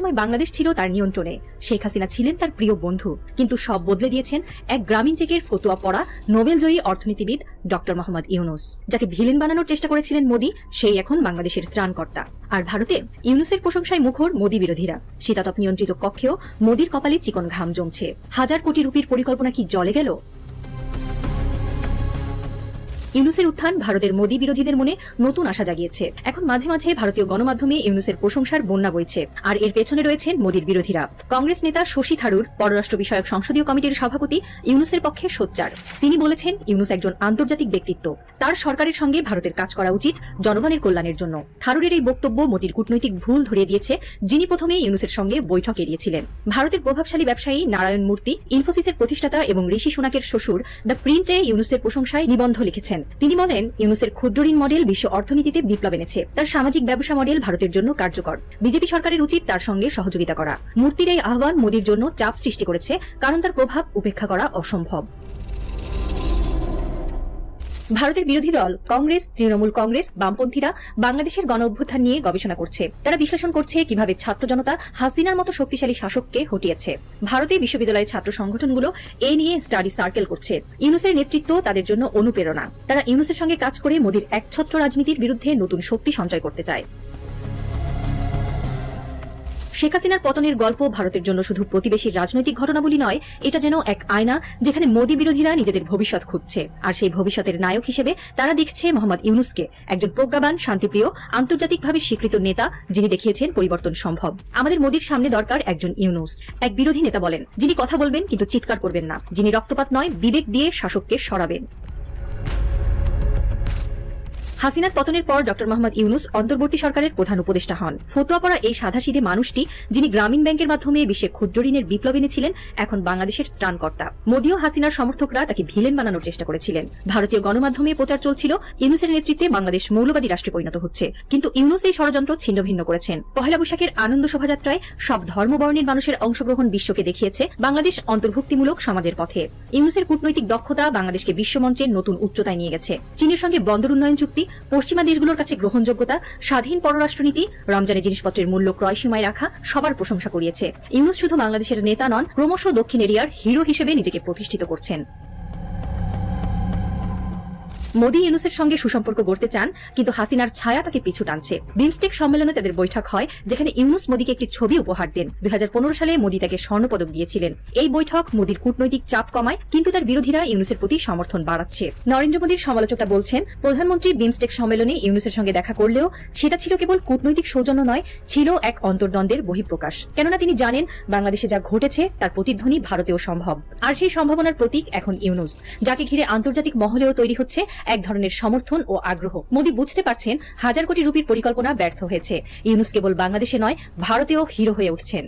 একসময় বাংলাদেশ ছিল তার নিয়ন্ত্রণে। শেখ হাসিনা ছিলেন তার প্রিয় বন্ধু, কিন্তু সব বদলে দিয়েছেন এক গ্রামীণ চেকের ফতুয়া পড়া নোবেলজয়ী অর্থনীতিবিদ ডক্টর মোহাম্মদ ইউনুস, যাকে ভিলেন বানানোর চেষ্টা করেছিলেন মোদী, সেই এখন বাংলাদেশের ত্রাণকর্তা। আর ভারতে ইউনুসের প্রশংসায় মুখর মোদী বিরোধীরা। শীতাতপ নিয়ন্ত্রিত কক্ষেও মোদীর কপালে চিকন ঘাম জমছে। হাজার কোটি রুপির পরিকল্পনা কি জলে গেল? ইউনুসের উত্থান ভারতের মোদী বিরোধীদের মনে নতুন আশা জাগিয়েছে। এখন মাঝে মাঝে ভারতীয় গণমাধ্যমে ইউনুসের প্রশংসার বন্যা বইছে। আর এর পেছনে রয়েছেন মোদীর বিরোধীরা। কংগ্রেস নেতা শশী থারুর, পররাষ্ট্র বিষয়ক সংসদীয় কমিটির সভাপতি ইউনুসের পক্ষে সোচ্চার। তিনি বলেছেন, ইউনুস একজন আন্তর্জাতিক ব্যক্তিত্ব। তার সরকারের সঙ্গে ভারতের কাজ করা উচিত জনগণের কল্যাণের জন্য। থারুরের এই বক্তব্য মোদীর কূটনৈতিক ভুল ধরিয়ে দিয়েছে, যিনি প্রথমে ইউনুসের সঙ্গে বৈঠক এড়িয়েছিলেন। ভারতের প্রভাবশালী ব্যবসায়ী নারায়ণ মূর্তি, ইনফোসিসের প্রতিষ্ঠাতা এবং ঋষি সুনাকের শ্বশুর দ্য প্রিন্টে ইউনুসের প্রশংসায় নিবন্ধ লিখেছেন। তিনি বলেন, ইউনুসের ক্ষুদ্র ঋণ মডেল বিশ্ব অর্থনীতিতে বিপ্লব এনেছে। তার সামাজিক ব্যবসা মডেল ভারতের জন্য কার্যকর। বিজেপি সরকারের উচিত তার সঙ্গে সহযোগিতা করা। মূর্তির এই আহ্বান মোদীর জন্য চাপ সৃষ্টি করেছে, কারণ তার প্রভাব উপেক্ষা করা অসম্ভব। ভারতের বিরোধী দল, কংগ্রেস, তৃণমূল কংগ্রেস, বামপন্থীরা বাংলাদেশের গণ অভ্যুত্থান নিয়ে গবেষণা করছে। তারা বিশ্লেষণ করছে কীভাবে ছাত্র জনতা হাসিনার মতো শক্তিশালী শাসককে হটিয়েছে। ভারতে বিশ্ববিদ্যালয়ের ছাত্র সংগঠনগুলো এ নিয়ে স্টাডি সার্কেল করছে। ইউনুসের নেতৃত্ব তাদের জন্য অনুপ্রেরণা। তারা ইউনুসের সঙ্গে কাজ করে মোদীর একছত্র রাজনীতির বিরুদ্ধে নতুন শক্তি সঞ্চয় করতে চায়। শেখ হাসিনার পতনের গল্প ভারতের জন্য শুধু প্রতিবেশীর রাজনৈতিক ঘটনাবলী নয়, এটা যেন এক আয়না যেখানে মোদী বিরোধীরা নিজেদের ভবিষ্যৎ খুঁজছে। আর সেই ভবিষ্যতের নায়ক হিসেবে তারা দেখছে মোহাম্মদ ইউনুসকে, একজন প্রজ্ঞাবান, শান্তিপ্রিয়, আন্তর্জাতিকভাবে স্বীকৃত নেতা যিনি দেখিয়েছেন পরিবর্তন সম্ভব। আমাদের মোদীর সামনে দরকার একজন ইউনুস। এক বিরোধী নেতা বলেন, যিনি কথা বলবেন কিন্তু চিৎকার করবেন না। যিনি রক্তপাত নয়, বিবেক দিয়ে শাসককে সরাবেন। হাসিনার পতনের পর ডক্টর মোহাম্মদ ইউনুস অন্তর্বর্তী সরকারের প্রধান উপদেষ্টা হন। ফতোয়া পড়া এই সাধাসিধে মানুষটি, যিনি গ্রামীণ ব্যাংকের মাধ্যমে বিশ্বে ক্ষুদ্র ঋণের বিপ্লব এনেছিলেন, এখন বাংলাদেশের ত্রাণকর্তা। মোদীও হাসিনার সমর্থকরা তাকে ভিলেন বানানোর চেষ্টা করেছিলেন। ভারতীয় গণমাধ্যমে প্রচার চলছিল ইউনুসের নেতৃত্বে বাংলাদেশ মৌলবাদী রাষ্ট্রে পরিণত হচ্ছে। কিন্তু ইউনুস এই ষড়যন্ত্র ছিন্ন ভিন্ন করেছেন। পহেলা বৈশাখের আনন্দ শোভাযাত্রায় সব ধর্মবর্ণের মানুষের অংশগ্রহণ বিশ্বকে দেখিয়েছে বাংলাদেশ অন্তর্ভুক্তিমূলক সমাজের পথে। ইউনুসের কূটনৈতিক দক্ষতা বাংলাদেশকে বিশ্বমঞ্চের নতুন উচ্চতায় নিয়ে গেছে। চীনের সঙ্গে বন্দর উন্নয়ন চুক্তি পশ্চিমা দেশগুলোর কাছে গ্রহণযোগ্যতা, স্বাধীন পররাষ্ট্রনীতি রমজানের জিনিসপত্রের মূল্য ক্রয় সীমায় রাখা, সবার প্রশংসা করিয়েছে। ইউনুস শুধু বাংলাদেশের নেতা নন, ক্রমশ দক্ষিণ এরিয়ার হিরো হিসেবে নিজেকে প্রতিষ্ঠিত করছেন। মোদী ইউনুসের সঙ্গে সুসম্পর্ক গড়তে চান, কিন্তু হাসিনার ছায়া তাকে পিছু টানছে। বিমস্টেক সম্মেলনে তাদের বৈঠক হয়, যেখানে ইউনুস মোদীকে একটি ছবি উপহার দেন। দুই হাজার পনেরো সালে মোদী তাকে স্বর্ণপদক দিয়েছিলেন। এই বৈঠক মোদীর কূটনৈতিক চাপ কমায়, কিন্তু তার বিরোধীরা ইউনুসের প্রতি সমর্থন বাড়াচ্ছে। নরেন্দ্র মোদীর সমালোচকরা বলছেন, প্রধানমন্ত্রী বিমস্টেক সম্মেলনে ইউনুসের সঙ্গে দেখা করলেও সেটা ছিল কেবল কূটনৈতিক সৌজন্য নয়, ছিল এক অন্তর্দ্বন্দ্বের বহিঃপ্রকাশ। কেননা তিনি জানেন, বাংলাদেশে যা ঘটেছে তার প্রতিধ্বনি ভারতেও সম্ভব। আর সেই সম্ভাবনার প্রতীক এখন ইউনুস। যাকে ঘিরে আন্তর্জাতিক মহলেও তৈরি হচ্ছে এক ধরনের সমর্থন ও আগ্রহ। মোদী বুঝতে পারছেন হাজার কোটি রুপির পরিকল্পনা ব্যর্থ হয়েছে। ইউনুস কেবল বাংলাদেশে নয়, ভারতেও হিরো হয়ে উঠছেন।